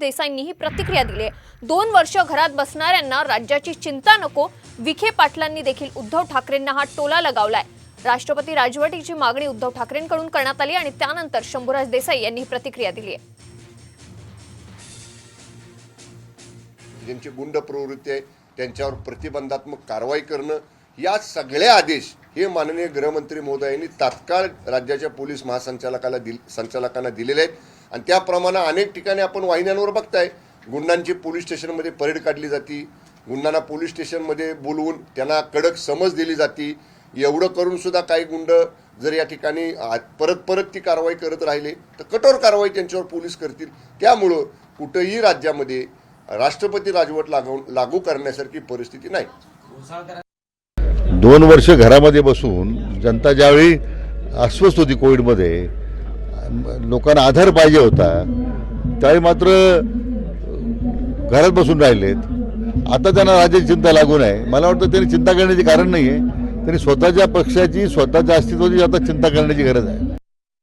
देसाईंनीही प्रतिक्रिया दिली आहे. दोन वर्ष घरात बसणाऱ्यांना राज्याची चिंता नको विखे पाटलांनी देखील उद्धव ठाकरेंना हा टोला लगावलाय. राष्ट्रपती राजवटीची मागणी उद्धव ठाकरेंकडून करण्यात आली आणि त्यानंतर शंभूराज देसाई यांनी ही प्रतिक्रिया दिली आहे. ज्यांची गुंड प्रवृत्ती आहे त्यांच्यावर प्रतिबंधात्मक कारवाई करणं या सगळे आदेश हे माननीय गृहमंत्री महोदयांनी तात्काळ राज्याच्या पोलीस महासंचालकाला दिल संचालकांना दिलेले आहेत. आणि त्याप्रमाणे अनेक ठिकाणी आपण वाहिन्यांवर बघताय. गुंडांची पोलीस स्टेशनमध्ये परेड काढली जाती. गुंडांना पोलीस स्टेशनमध्ये बोलवून त्यांना कडक समज दिली जाती. एवढं करून सुद्धा काही गुंड जर या ठिकाणी परत परत ती कारवाई करत राहिले तर कठोर कारवाई त्यांच्यावर पोलीस करतील. त्यामुळं कुठंही राज्यामध्ये राष्ट्रपती राजवट लागू लागू करण्यासारखी परिस्थिती नाही. दोन वर्ष घरामध्ये बसून जनता ज्यावेळी अस्वस्थ होती कोविडमध्ये लोकांना आधार पाहिजे होता. त्यावेळी मात्र घरात बसून राहिलेत. आता त्यांना राज्याची चिंता लागून आहे. मला वाटतं त्यांनी चिंता करण्याचे कारण नाही आहे त्यांनी स्वतःच्या पक्षाची स्वतःच्या अस्तित्वाची आता चिंता करण्याची गरज आहे.